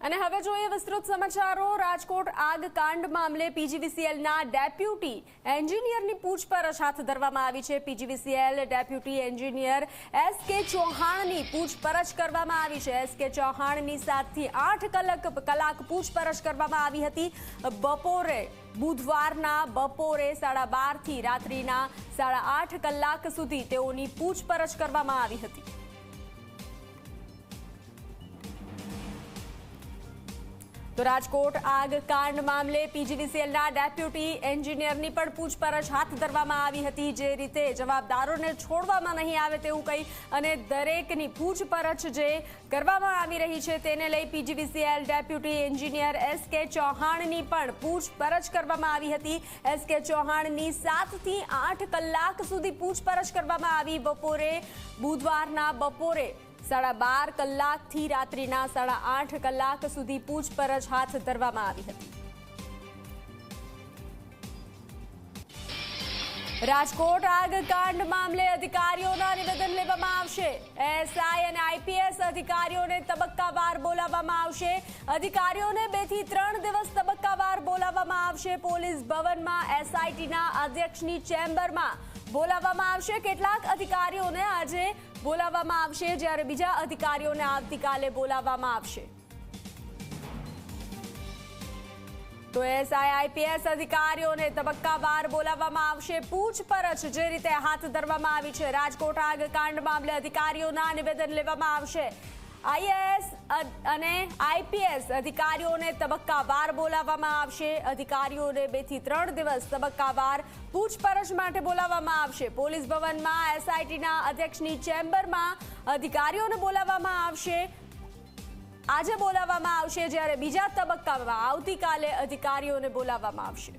અને હવે જોઈએ વિસ્તૃત સમાચારો. રાજકોટ આગ કાંડ મામલે પીજીવીસીએલના ડેપ્યુટી એન્જિનિયરની પૂછપરછ હાથ ધરવામાં આવી છે. પીજીવીસીએલ ડેપ્યુટી એન્જિનિયર એસ કે ચૌહાણની પૂછપરછ કરવામાં આવી છે. એસ કે ચૌહાણની સાતથી આઠ કલાક કલાક પૂછપરછ કરવામાં આવી હતી. બપોરે, બુધવારના બપોરે સાડા બારથી રાત્રિના સાડા આઠ કલાક સુધી તેઓની પૂછપરછ કરવામાં આવી હતી. તો રાજકોટ આગ કાંડ મામલે પીજીવીસીએલના ડેપ્યુટી એન્જિનિયરની પણ પૂછપરછ હાથ ધરવામાં આવી હતી. જે રીતે જવાબદારોને છોડવામાં નહીં આવે તેવું કહી અને દરેકની પૂછપરછ જે કરવામાં આવી રહી છે તેને લઈ પીજીવીસીએલ ડેપ્યુટી એન્જિનિયર એસ કે ચૌહાણની પણ પૂછપરછ કરવામાં આવી હતી. એસ કે ચૌહાણની સાતથી આઠ કલાક સુધી પૂછપરછ કરવામાં આવી. બપોરે બુધવારના બપોરે સાડા બાર કલાકથી રાત્રિના સાડા આઠ કલાક સુધી પૂછપરછ હાથ ધરવામાં આવી હતી. રાજકોટ આગકાંડ મામલે અધિકારીઓના નિવેદન લેવામાં આવશે. એસઆઈ અને આઈપીએસ અધિકારીઓને તબક્કાવાર બોલાવવામાં આવશે. અધિકારીઓને બેથી ત્રણ દિવસ તબક્કાવાર બોલાવવામાં આવશે. પોલીસ ભવનમાં એસઆઈટીના અધ્યક્ષની ચેમ્બરમાં બોલાવવામાં આવશે. કેટલાક અધિકારીઓને આજે બોલાવવામાં આવશે, જ્યારે બીજા અધિકારીઓને આવતીકાલે બોલાવવામાં આવશે. તો એસઆઈ, આઈપીએસ અધિકારીઓને તબક્કાવાર બોલાવવામાં આવશે. પૂછપરછ જે રીતે હાથ ધરવામાં આવી છે. રાજકોટ આગ કાંડ મામલે અધિકારીઓના નિવેદન લેવામાં આવશે. આઈએએસ અને આઈપીએસ અધિકારીઓને તબક્કાવાર બોલાવવામાં આવશે. અધિકારીઓને બેથી ત્રણ દિવસ તબક્કાવાર પૂછપરછ માટે બોલાવવામાં આવશે. પોલીસ ભવનમાં એસઆઈટીના અધ્યક્ષની ચેમ્બરમાં અધિકારીઓને બોલાવવામાં આવશે. આજે બોલાવવામાં આવશે જ્યારે બીજા તબક્કામાં આવતીકાલે અધિકારીઓને બોલાવવામાં આવશે.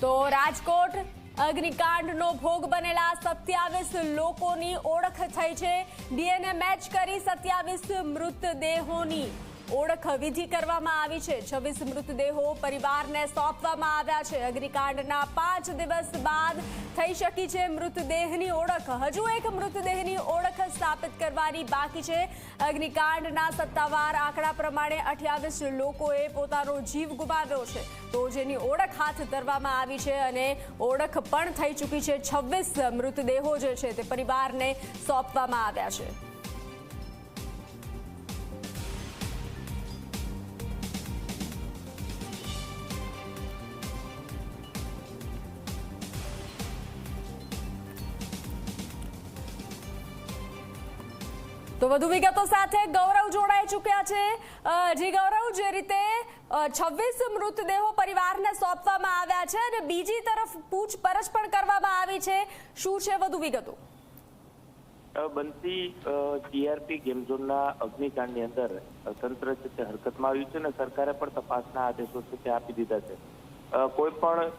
તો રાજકોટ અગ્નિકાંડનો ભોગ બનેલા સત્યાવીસ લોકોની ઓળખ થઈ છે. ડીએનએ મેચ કરી સત્યાવીસ મૃતદેહોની. ઓળખ વિધિ કરવામાં આવી છે. છવ્વીસ મૃતદેહો પરિવારને સોંપવામાં આવ્યા છે. અગ્નિકાંડના પાંચ દિવસ બાદ થઈ શકી છે મૃતદેહની ઓળખ. હજુ એક મૃતદેહની ઓળખ સ્થાપિત કરવાની બાકી છે. અગ્નિકાંડના સત્તાવાર આંકડા પ્રમાણે અઠ્યાવીસ લોકોએ પોતાનો જીવ ગુમાવ્યો છે. તો જેની ઓળખ હાથ ધરવામાં આવી છે અને ઓળખ પણ થઈ ચૂકી છે. છવ્વીસ મૃતદેહો જે છે તે પરિવારને સોંપવામાં આવ્યા છે. તો વધુ વિગતો સાથે ગૌરવ જોડાઈ ચૂક્યા છે. જી ગૌરવ, જે રીતે છવ્વીસ મૃતદેહો પરિવારને સોંપવામાં આવ્યા છે અને બીજી તરફ પૂછપરછ પણ કરવામાં આવી છે. શું છે વધુ વિગતો? બનતી ટીઆરપી ગેમ અગ્નિકાંડની અંદર તંત્ર છે તે હરકતમાં આવ્યું છે અને સરકારે પણ તપાસના આદેશો છે તે આપી દીધા છે. કોઈ પણ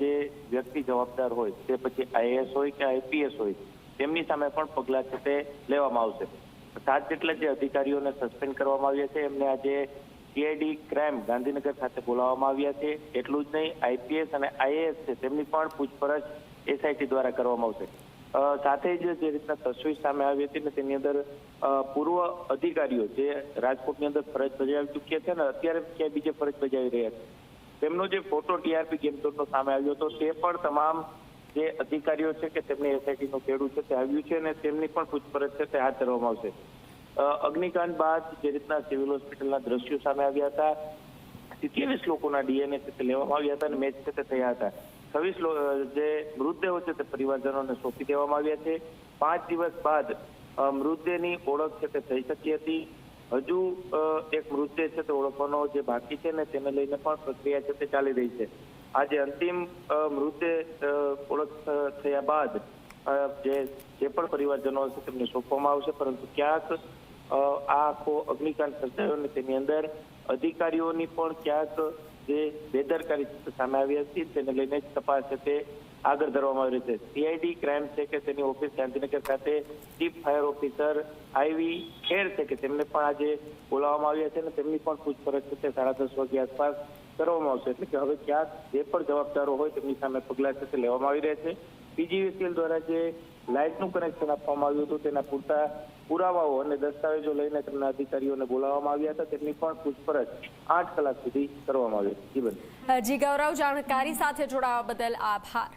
જે વ્યક્તિ જવાબદાર હોય, તે પછી આઈએએસ હોય કે આઈપીએસ હોય, તેમની સામે પણ પગલાં છે તે લેવામાં આવશે. સાત જેટલા જે અધિકારીઓને સસ્પેન્ડ કરવામાં આવ્યા છે, એમને આજે સીઆઈડી ક્રાઇમ ગાંધીનગર ખાતે બોલાવવામાં આવ્યા છે. એટલું જ નહીં આઈપીએસ અને આઈએએસ છે, તેમની પણ પૂછપરછ એસઆઈટી દ્વારા કરવામાં આવશે. સાથે જ જે રીતના તસવીર સામે આવી હતી ને તેની અંદર પૂર્વ અધિકારીઓ જે રાજકોટની અંદર ફરજ બજાવી ચૂક્યા છે ને અત્યારે ક્યાંય બીજે ફરજ બજાવી રહ્યા છે. તેમનો જે ફોટો ટીઆરપી ગેમ સામે આવ્યો હતો, તે પણ તમામ જે અધિકારીઓ છે કે તેમની એસઆઈટીનું ખેડૂત છે તે આવ્યું છે અને તેમની પણ પૂછપરછ છે તે હાથ ધરવામાં આવશે. અગ્નિકાંડ બાદ જે રીતના સિવિલ હોસ્પિટલના દ્રશ્યો સામે આવ્યા હતા, સિત્યાવીસ લોકોના ડીએનએ છે તે લેવામાં આવ્યા હતા અને મેચ છે તે થયા હતા. છવ્વીસ જે મૃતદેહો છે તે પરિવારજનોને સોંપી દેવામાં આવ્યા છે. પાંચ દિવસ બાદ મૃતદેહની ઓળખ છે તે થઈ શકી હતી. હજુ એક મૃતદેહ છે તે ઓળખવાનો જે બાકી છે ને તેને લઈને પણ પ્રક્રિયા છે તે ચાલી રહી છે. આજે અંતિમ મૃતદેહ ઓળખ થયા બાદ જે જે પણ પરિવારજનો હશે તેમને સોંપવામાં આવશે, પરંતુ ક્યાંક આ આખો અગ્નિકાંડ સર્જાયો અને તેની અંદર અધિકારીઓની પણ ક્યાંક જે બેદરકારી સામે આવી હતી, તેને લઈને જ તપાસ છે તે આગળ ધરવામાં આવી છે. સીઆઈડી ક્રાઇમ છે કે તેની ઓફિસ ગાંધીનગર ખાતે chief fire officer I V Kher છે કે તેમને પણ આજે બોલાવવામાં આવ્યા છે અને તેમની પણ પૂછપરછ છે તે સાડા દસ વાગ્યા આસપાસ કરવામાં આવશે. એટલે કે હવે ક્યાંક જે પણ જવાબદારો હોય તેમની સામે પગલાં છે તે લેવામાં આવી રહ્યા છે. પીજીવીસીએલ દ્વારા જે લાઇટનું કનેક્શન આપવામાં આવ્યું હતું તેના પૂરતા પુરાવાઓ અને દસ્તાવેજો લઈને તેમના અધિકારીઓને બોલાવવામાં આવ્યા હતા. તેમની પણ પૂછપરછ આઠ કલાક સુધી કરવામાં આવી. હતી જી ગૌરવ, જાણકારી સાથે જોડાવા બદલ આભાર.